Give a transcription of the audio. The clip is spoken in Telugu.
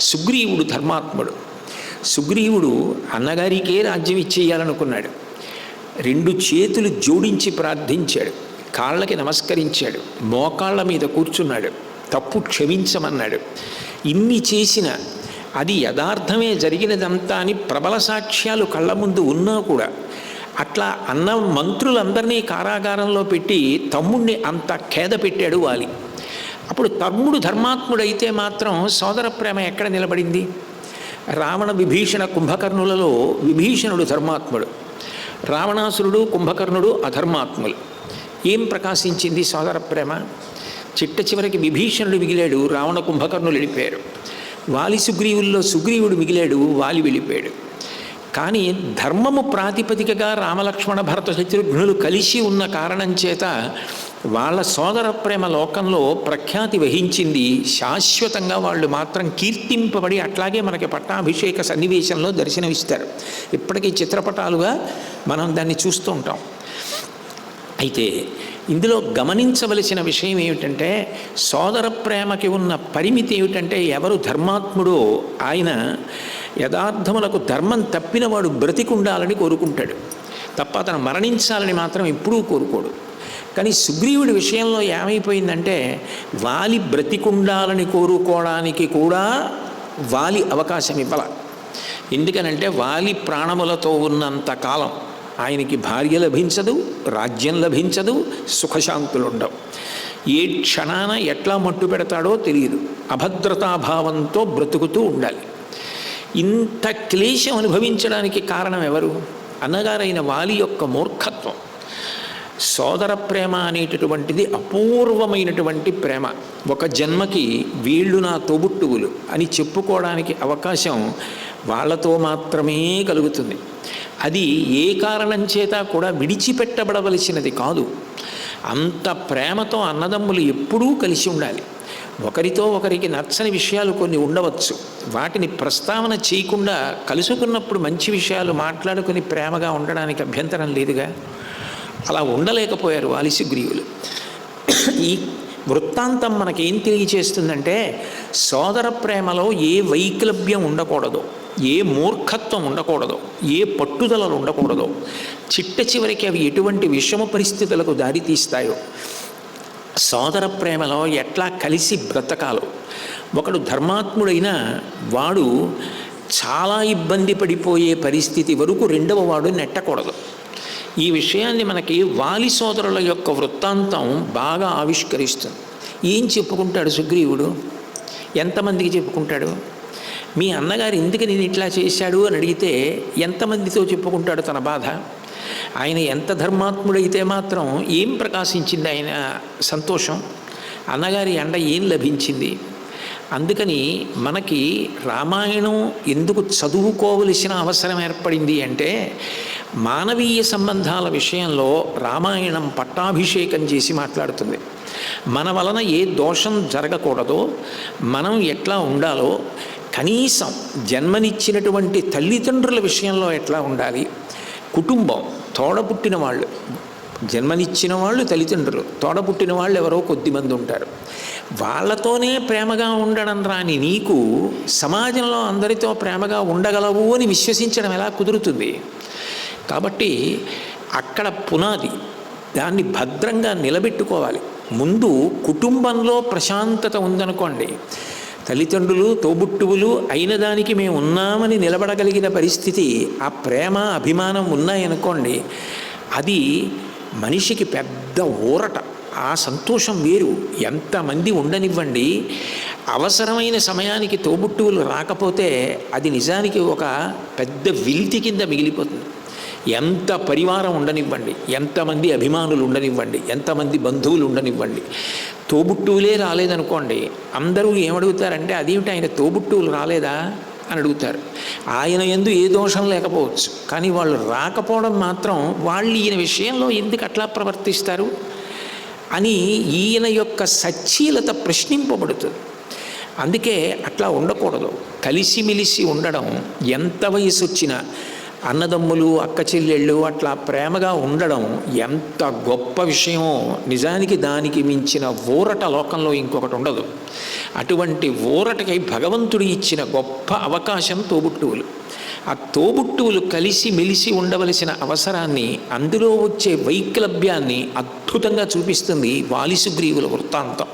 సుగ్రీవుడు ధర్మాత్ముడు. సుగ్రీవుడు అన్నగారికే రాజ్యం ఇచ్చేయాలనుకున్నాడు. రెండు చేతులు జోడించి ప్రార్థించాడు. కాళ్ళకి నమస్కరించాడు. మోకాళ్ళ మీద కూర్చున్నాడు. తప్పు క్షమించమన్నాడు. ఇన్ని చేసిన అది యథార్థమే జరిగినదంతా అని ప్రబల సాక్ష్యాలు కళ్ళ ముందు ఉన్నా కూడా అట్లా అన్న మంత్రులందరినీ కారాగారంలో పెట్టి తమ్ముణ్ణి అంత ఖేద పెట్టాడు వాలి. అప్పుడు తమ్ముడు ధర్మాత్ముడైతే మాత్రం సోదర ప్రేమ ఎక్కడ నిలబడింది? రావణ విభీషణ కుంభకర్ణులలో విభీషణుడు ధర్మాత్ముడు. రావణాసురుడు కుంభకర్ణుడు అధర్మాత్ములు. ఏం ప్రకాశించింది సోదర ప్రేమ? చిట్ట చివరికి విభీషణుడు మిగిలాడు రావణ కుంభకర్ణులు వెళ్ళిపోయారు వాలి సుగ్రీవుల్లో సుగ్రీవుడు మిగిలాడు వాలి వెళ్ళిపోయాడు కానీ ధర్మము ప్రాతిపదికగా రామలక్ష్మణ భరత శత్రుఘ్నులు కలిసి ఉన్న కారణం చేత వాళ్ళ సోదర ప్రేమ లోకంలో ప్రఖ్యాతి వహించింది శాశ్వతంగా వాళ్ళు మాత్రం కీర్తింపబడి అట్లాగే మనకి పట్టాభిషేక సన్నివేశంలో దర్శనమిస్తారు. ఇప్పటికీ చిత్రపటాలుగా మనం దాన్ని చూస్తూ ఉంటాం. అయితే ఇందులో గమనించవలసిన విషయం ఏమిటంటే సోదర ప్రేమకి ఉన్న పరిమితి ఏమిటంటే ఎవరు ధర్మాత్ముడో ఆయన యథార్థములకు ధర్మం తప్పినవాడు బ్రతికుండాలని కోరుకుంటాడు. తప్ప అతను మరణించాలని మాత్రం ఎప్పుడూ కోరుకోడు. కానీ సుగ్రీవుడి విషయంలో ఏమైపోయిందంటే వాలి బ్రతికుండాలని కోరుకోవడానికి కూడా వాలి అవకాశం ఇవ్వాల. ఎందుకనంటే వాలి ప్రాణములతో ఉన్నంత కాలం ఆయనకి భార్య లభించదు రాజ్యం లభించదు సుఖశాంతులు ఉండవు ఏ క్షణాన ఎట్లా మట్టు పెడతాడో తెలియదు. అభద్రతాభావంతో బ్రతుకుతూ ఉండాలి. ఇంత క్లేశం అనుభవించడానికి కారణం ఎవరు? అన్నగారైన వాలి యొక్క మూర్ఖత్వం. సోదర ప్రేమ అనేటటువంటిది అపూర్వమైనటువంటి ప్రేమ. ఒక జన్మకి వీళ్ళు నా తోబుట్టువులు అని చెప్పుకోవడానికి అవకాశం వాళ్ళతో మాత్రమే కలుగుతుంది. అది ఏ కారణం చేత కూడా విడిచిపెట్టబడవలసినది కాదు. అంత ప్రేమతో అన్నదమ్ములు ఎప్పుడూ కలిసి ఉండాలి. ఒకరితో ఒకరికి నచ్చని విషయాలు కొన్ని ఉండవచ్చు. వాటిని ప్రస్తావన చేయకుండా కలుసుకున్నప్పుడు మంచి విషయాలు మాట్లాడుకుని ప్రేమగా ఉండడానికి అభ్యంతరం లేదుగా? అలా ఉండలేకపోయారు వాలి ఈ వృత్తాంతం మనకేం తెలియచేస్తుందంటే సోదర ప్రేమలో ఏ వైక్లభ్యం ఉండకూడదు ఏ మూర్ఖత్వం ఉండకూడదు ఏ పట్టుదలలు ఉండకూడదు. చిట్ట చివరికి అవి ఎటువంటి విషమ పరిస్థితులకు దారితీస్తాయో సోదర ప్రేమలో ఎట్లా కలిసి బ్రతకాలో. ఒకడు ధర్మాత్ముడైన వాడు చాలా ఇబ్బంది పడిపోయే పరిస్థితి వరకు రెండవ వాడు నెట్టకూడదు. ఈ విషయాన్ని మనకి వాలి సోదరుల యొక్క వృత్తాంతం బాగా ఆవిష్కరిస్తుంది. ఏం చెప్పుకుంటాడు సుగ్రీవుడు? ఎంతమందికి చెప్పుకుంటాడు? మీ అన్నగారు ఎందుకు నేను ఇట్లా చేశాడు అని అడిగితే ఎంతమందితో చెప్పుకుంటాడు తన బాధ? ఆయన ఎంత ధర్మాత్ముడైతే మాత్రం ఏం ప్రకాశించింది ఆయన సంతోషం? అన్నగారి ఎండ ఏం లభించింది? అందుకని మనకి రామాయణం ఎందుకు చదువుకోవలసిన అవసరం ఏర్పడింది అంటే మానవీయ సంబంధాల విషయంలో రామాయణం పట్టాభిషేకం చేసి మాట్లాడుతుంది. మన వలన ఏ దోషం జరగకూడదో మనం ఎట్లా ఉండాలో కనీసం జన్మనిచ్చినటువంటి తల్లిదండ్రుల విషయంలో ఎట్లా ఉండాలి కుటుంబం తోడపుట్టిన వాళ్ళు జన్మనిచ్చిన వాళ్ళు తల్లిదండ్రులు తోడపుట్టిన వాళ్ళు ఎవరో కొద్దిమంది ఉంటారు. వాళ్ళతోనే ప్రేమగా ఉండడం రాని నీకు సమాజంలో అందరితో ప్రేమగా ఉండగలవు అని విశ్వసించడం ఎలా కుదురుతుంది? కాబట్టి అక్కడ పునాది దాన్ని భద్రంగా నిలబెట్టుకోవాలి. ముందు కుటుంబంలో ప్రశాంతత ఉందనుకోండి. తల్లిదండ్రులు తోబుట్టువులు అయిన దానికి మేము ఉన్నామని నిలబడగలిగిన పరిస్థితి ఆ ప్రేమ అభిమానం ఉన్నాయనుకోండి అది మనిషికి పెద్ద ఊరట. ఆ సంతోషం వేరు. ఎంతమంది ఉండనివ్వండి అవసరమైన సమయానికి తోబుట్టువులు రాకపోతే అది నిజానికి ఒక పెద్ద విల్తి కింద మిగిలిపోతుంది. ఎంత పరివారం ఉండనివ్వండి ఎంతమంది అభిమానులు ఉండనివ్వండి ఎంతమంది బంధువులు ఉండనివ్వండి. తోబుట్టువులే రాలేదనుకోండి అందరూ ఏమడుగుతారంటే అదేమిటి ఆయన తోబుట్టువులు రాలేదా? అని అడుగుతారు. ఆయన ఎందు ఏ దోషం లేకపోవచ్చు. కానీ వాళ్ళు రాకపోవడం మాత్రం వాళ్ళు ఈయన విషయంలో ఎందుకు అట్లా ప్రవర్తిస్తారు? అని ఈయన యొక్క సచ్చీలత ప్రశ్నింపబడుతుంది. అందుకే అట్లా ఉండకూడదు. కలిసిమెలిసి ఉండడం ఎంత వయసు వచ్చినా అన్నదమ్ములు అక్క చెల్లెళ్ళు అట్లా ప్రేమగా ఉండడం ఎంత గొప్ప విషయమో నిజానికి దానికి మించిన ఊరట లోకంలో ఇంకొకటి ఉండదు. అటువంటి ఊరటకై భగవంతుడు ఇచ్చిన గొప్ప అవకాశం తోబుట్టువులు. ఆ తోబుట్టువులు కలిసి మెలిసి ఉండవలసిన అవసరాన్ని అందులో వచ్చే వైక్లభ్యాన్ని అద్భుతంగా చూపిస్తుంది వాలిసుగ్రీవుల వృత్తాంతం.